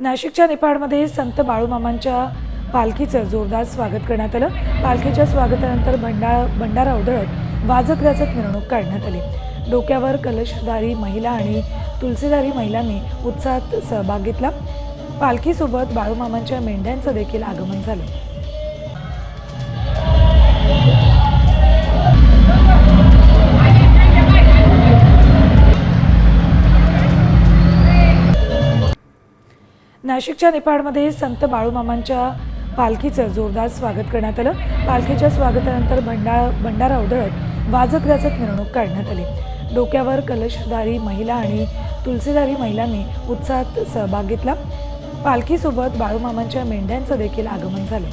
नाशिकच्या निफाडमध्ये संत बाळूमामांच्या पालखीचं जोरदार स्वागत करण्यात आलं. पालखीच्या स्वागतानंतर भंडारा भंडारा उधळत वाजत गाजत मिरवणूक काढण्यात आली. डोक्यावर कलशधारी महिला आणि तुलसीधारी महिलांनी उत्साहात सहभाग घेतला. पालखीसोबत बाळूमामांच्या मेंढ्यांचं देखील आगमन झालं. नाशिकच्या निफाडमध्ये संत बाळूमामांच्या पालखीचं जोरदार स्वागत करण्यात आलं. पालखीच्या स्वागतानंतर भंडारा भंडारा उधळत वाजत गाजत मिरवणूक काढण्यात आली. डोक्यावर कलशधारी महिला आणि तुलसीधारी महिलांनी उत्साहात सहभाग घेतला. पालखीसोबत बाळूमामांच्या मेंढ्यांचं देखील आगमन झालं.